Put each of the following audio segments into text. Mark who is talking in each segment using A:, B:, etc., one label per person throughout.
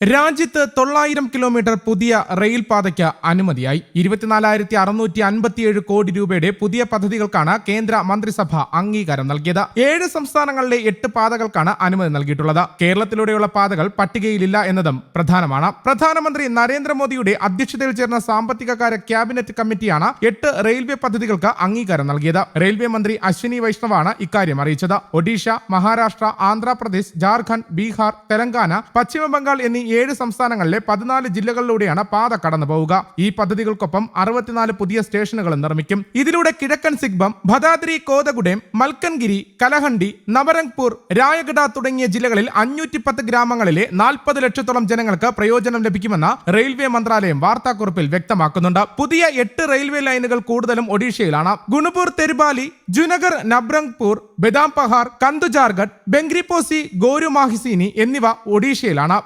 A: രാജ്യത്ത് തൊള്ളായിരം കിലോമീറ്റർ പുതിയ റെയിൽപാതയ്ക്ക് അനുമതിയായി. ഇരുപത്തിനാലായിരത്തി അറുന്നൂറ്റി അൻപത്തിയേഴ് കോടി രൂപയുടെ പുതിയ പദ്ധതികൾക്കാണ് കേന്ദ്ര മന്ത്രിസഭ അംഗീകാരം നൽകിയത്. ഏഴ് സംസ്ഥാനങ്ങളിലെ എട്ട് പാതകൾക്കാണ് അനുമതി നൽകിയിട്ടുള്ളത്. കേരളത്തിലൂടെയുള്ള പാതകൾ പട്ടികയിലില്ല എന്നതും പ്രധാനമാണ്. പ്രധാനമന്ത്രി നരേന്ദ്രമോദിയുടെ അധ്യക്ഷതയിൽ ചേർന്ന സാമ്പത്തികകാര്യ ക്യാബിനറ്റ് കമ്മിറ്റിയാണ് എട്ട് റെയിൽവേ പദ്ധതികൾക്ക് അംഗീകാരം നൽകിയത്. റെയിൽവേ മന്ത്രി അശ്വിനി വൈഷ്ണവാണ് ഇക്കാര്യം അറിയിച്ചത്. ഒഡീഷ മഹാരാഷ്ട്ര ആന്ധ്രാപ്രദേശ് ജാർഖണ്ഡ് ബീഹാർ തെലങ്കാന പശ്ചിമ ബംഗാൾ എന്നീ ഏഴ് സംസ്ഥാനങ്ങളിലെ പതിനാല് ജില്ലകളിലൂടെയാണ് പാത കടന്നു പോവുക. ഈ പദ്ധതികൾക്കൊപ്പം അറുപത്തിനാല് പുതിയ സ്റ്റേഷനുകൾ നിർമ്മിക്കും. ഇതിലൂടെ കിഴക്കൻ സിഗ്ബം ഭദാദ്രി കോതഗുഡേം മൽക്കൻഗിരി കലഹണ്ടി നവരംഗ്പൂർ രായഗഡ തുടങ്ങിയ ജില്ലകളിൽ അഞ്ഞൂറ്റി പത്ത് ഗ്രാമങ്ങളിലെ നാൽപ്പത് ലക്ഷത്തോളം ജനങ്ങൾക്ക് പ്രയോജനം ലഭിക്കുമെന്ന് റെയിൽവേ മന്ത്രാലയം വാർത്താക്കുറിപ്പിൽ വ്യക്തമാക്കുന്നുണ്ട്. പുതിയ എട്ട് റെയിൽവേ ലൈനുകൾ കൂടുതലും ഒഡീഷയിലാണ്. ഗുണപൂർ തെരുബാലി ജുനഗർ നബ്രംഗ്പൂർ ബദാംപഹാർ കന്തുജാർഗഡ് ബെങ്ക്രിപ്പോസി ഗോരുമാഹിസീനി എന്നിവ ഒഡീഷയിലാണ്.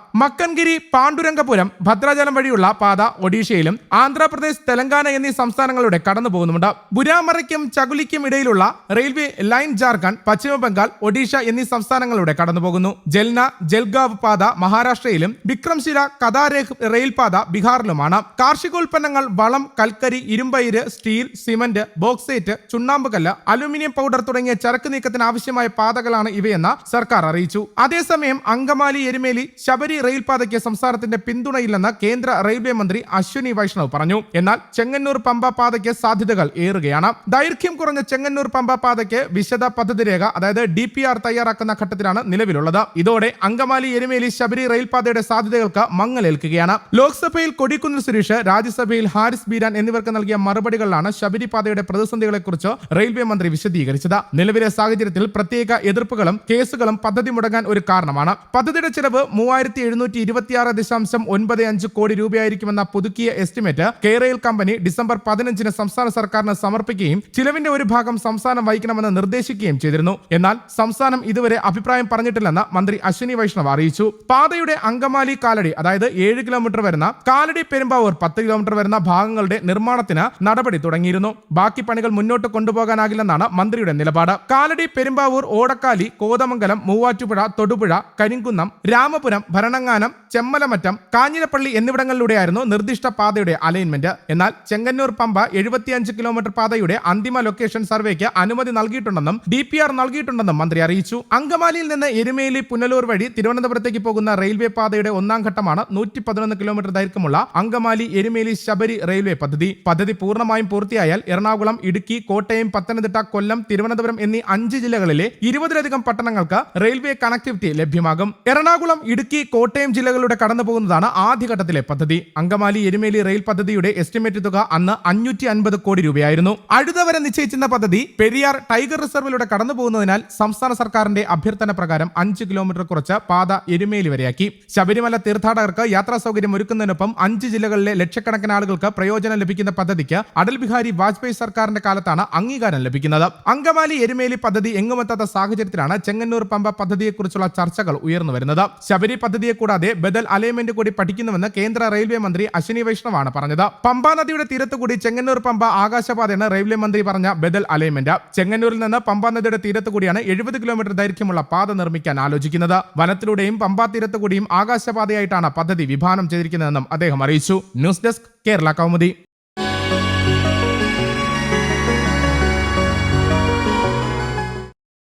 A: മക്കൻഗിരി പാണ്ഡുരംഗപുരം ഭദ്രാചലം വഴിയുള്ള പാത ഒഡീഷയിലും ആന്ധ്രാപ്രദേശ് തെലങ്കാന എന്നീ സംസ്ഥാനങ്ങളുടെ കടന്നു പോകുന്നുണ്ട് ബുരാമറയ്ക്കും ചകുലിക്കും ഇടയിലുള്ള റെയിൽവേ ലൈൻ ജാർഖണ്ഡ് പശ്ചിമബംഗാൾ ഒഡീഷ എന്നീ സംസ്ഥാനങ്ങളുടെ കടന്നു പോകുന്നു. ജൽന ജൽഗാവ് പാത മഹാരാഷ്ട്രയിലും വിക്രംശില കഥാരേഖ് റെയിൽപാത ബീഹാറിലുമാണ്. കാർഷികോൽപ്പന്നങ്ങൾ വളം കൽക്കരി ഇരുമ്പയിര് സ്റ്റീൽ സിമന്റ് ബോക്സൈറ്റ് ചുണ്ണാമ്പുകല്ല് അലുമിനിയം പൗഡർ തുടങ്ങിയ ചരക്ക് നീക്കത്തിന് ആവശ്യമായ പാതകളാണ് ഇവയെന്ന് സർക്കാർ അറിയിച്ചു. അതേസമയം അങ്കമാലി എരുമേലി ശബരി റെയിൽ പാതയ്ക്ക് സംസ്ഥാനത്തിന്റെ പിന്തുണയില്ലെന്ന് കേന്ദ്ര റെയിൽവേ മന്ത്രി അശ്വിനി വൈഷ്ണവ് പറഞ്ഞു. എന്നാൽ ചെങ്ങന്നൂർ പമ്പ പാതയ്ക്ക് സാധ്യതകൾ ഏറുകയാണ്. ദൈർഘ്യം കുറഞ്ഞ ചെങ്ങന്നൂർ പമ്പ പാതയ്ക്ക് വിശദ പദ്ധതി രേഖ അതായത് ഡി പി ആർ തയ്യാറാക്കുന്ന ഘട്ടത്തിലാണ് നിലവിലുള്ളത്. ഇതോടെ അങ്കമാലി എരുമേലി ശബരി റെയിൽപാതയുടെ സാധ്യതകൾക്ക് മങ്ങലേൽക്കുകയാണ്. ലോക്സഭയിൽ കൊടിക്കുന്നിൽ സുരേഷ് രാജ്യസഭയിൽ ഹാരിസ് ബീരാൻ എന്നിവർക്ക് നൽകിയ മറുപടികളിലാണ് ശബരി പാതയുടെ പ്രതിസന്ധികളെക്കുറിച്ച് റെയിൽവേ മന്ത്രി വിശദീകരിച്ചത്. നിലവിലെ സാഹചര്യത്തിൽ പ്രത്യേക എതിർപ്പുകളും കേസുകളും പദ്ധതി മുടങ്ങാൻ ഒരു കാരണമാണ്. പദ്ധതിയുടെ ചെലവ് മൂവായിരത്തി ഇരുപത്തിയാറ് ദശാംശം ഒൻപത് അഞ്ച് കോടി രൂപയായിരിക്കുമെന്ന പുതുക്കിയ എസ്റ്റിമേറ്റ് കെയറെയിൽ കമ്പനി ഡിസംബർ പതിനഞ്ചിന് സംസ്ഥാന സർക്കാരിന് സമർപ്പിക്കുകയും ചിലവിന്റെ ഒരു ഭാഗം സംസ്ഥാനം വഹിക്കണമെന്ന് നിർദ്ദേശിക്കുകയും ചെയ്തിരുന്നു. എന്നാൽ സംസ്ഥാനം ഇതുവരെ അഭിപ്രായം പറഞ്ഞിട്ടില്ലെന്ന് മന്ത്രി അശ്വിനി വൈഷ്ണവ് അറിയിച്ചു. പാതയുടെ അങ്കമാലി കാലടി അതായത് ഏഴ് കിലോമീറ്റർ വരുന്ന കാലടി പെരുമ്പാവൂർ പത്ത് കിലോമീറ്റർ വരുന്ന ഭാഗങ്ങളുടെ നിർമ്മാണത്തിന് നടപടി തുടങ്ങിയിരുന്നു. ബാക്കി പണികൾ മുന്നോട്ട് കൊണ്ടുപോകാനാകില്ലെന്നാണ് മന്ത്രിയുടെ നിലപാട്. കാലടി പെരുമ്പാവൂർ ഓടക്കാലി കോതമംഗലം മൂവാറ്റുപുഴ തൊടുപുഴ കരിങ്കുന്നം രാമപുരം ഭരണങ്ങാനം ചെമ്മലമറ്റം കാഞ്ഞിരപ്പള്ളി എന്നിവിടങ്ങളിലൂടെയായിരുന്നു നിർദ്ദിഷ്ട പാതയുടെ അലൈൻമെന്റ് എന്നാൽ ചെങ്ങന്നൂർ പമ്പ എഴുപത്തിയഞ്ച് കിലോമീറ്റർ പാതയുടെ അന്തിമ ലൊക്കേഷൻ സർവേക്ക് അനുമതി നൽകിയിട്ടുണ്ടെന്നും ഡി പി ആർ നൽകിയിട്ടുണ്ടെന്നും മന്ത്രി അറിയിച്ചു. അങ്കമാലിയിൽ നിന്ന് എരുമേലി പുനലൂർ വഴി തിരുവനന്തപുരത്തേക്ക് പോകുന്ന റെയിൽവേ പാതയുടെ ഒന്നാം ഘട്ടമാണ് നൂറ്റി പതിനൊന്ന് കിലോമീറ്റർ ദൈർഘ്യമുള്ള അങ്കമാലി എരുമേലി ശബരി റെയിൽവേ പദ്ധതി. പദ്ധതി പൂർണമായും പൂർത്തിയായാൽ എറണാകുളം ഇടുക്കി കോട്ടയം പത്തനംതിട്ട കൊല്ലം തിരുവനന്തപുരം എന്നീ അഞ്ച് ജില്ലകളിലെ ഇരുപതിലധികം പട്ടണങ്ങൾക്ക് റെയിൽവേ കണക്ടിവിറ്റി ലഭ്യമാകും. എറണാകുളം ഇടുക്കി കോട്ടയം ജില്ലകളുടെ കടന്നു പോകുന്നതാണ് ആദ്യഘട്ടത്തിലെ പദ്ധതി. അങ്കമാലി എരുമേലി റെയിൽ പദ്ധതിയുടെ എസ്റ്റിമേറ്റ് തുക അന്ന് അഞ്ഞൂറ്റി അൻപത് കോടി രൂപയായിരുന്നു. അടുത്തവരെ നിശ്ചയിച്ചിരുന്ന പദ്ധതി പെരിയാർ ടൈഗർ റിസർവിലൂടെ കടന്നു പോകുന്നതിനാൽ സംസ്ഥാന സർക്കാരിന്റെ അഭ്യർത്ഥന പ്രകാരം അഞ്ച് കിലോമീറ്റർ കുറച്ച് പാത എരുമേലി വരെയാക്കി. ശബരിമല തീർത്ഥാടകർക്ക് യാത്രാ സൗകര്യം ഒരുക്കുന്നതിനൊപ്പം അഞ്ച് ജില്ലകളിലെ ലക്ഷക്കണക്കിന് ആളുകൾക്ക് പ്രയോജനം ലഭിക്കുന്ന പദ്ധതിക്ക് അടൽ ബിഹാരി വാജ്പേയി സർക്കാരിന്റെ കാലത്താണ് അംഗീകാരം ലഭിക്കുന്നത്. അങ്കമാലി എരുമേലി പദ്ധതി എങ്ങുമെത്താത്ത സാഹചര്യത്തിലാണ് ചെങ്ങന്നൂർ പമ്പ പദ്ധതിയെക്കുറിച്ചുള്ള ചർച്ചകൾ ഉയർന്നു വരുന്നത്. ശബരി പദ്ധതിയെ കൂടാതെ ബദൽ അലൈൻമെന്റ് കൂടി പഠിക്കുന്നുവെന്ന് കേന്ദ്ര റെയിൽവേ മന്ത്രി അശ്വിനി വൈഷ്ണവാണ് പറഞ്ഞത്. പമ്പാ നദിയുടെ തീരത്ത് കൂടി ചെങ്ങന്നൂർ പമ്പ ആകാശപാതയാണ് റെയിൽവേ മന്ത്രി പറഞ്ഞ ബദൽ അലൈൻമെന്റ്. ചെങ്ങന്നൂരിൽ നിന്ന് പമ്പാ നദിയുടെ തീരത്ത് കൂടിയാണ് എഴുപത് കിലോമീറ്റർ ദൈർഘ്യമുള്ള പാത നിർമ്മിക്കാൻ ആലോചിക്കുന്നത്. വനത്തിലൂടെയും പമ്പാ തീരത്ത് കൂടിയും ആകാശപാതയായിട്ടാണ് പദ്ധതി വിഭാവനം ചെയ്തിരിക്കുന്നതെന്നും അദ്ദേഹം അറിയിച്ചു. News desk Kerala Kaumudi.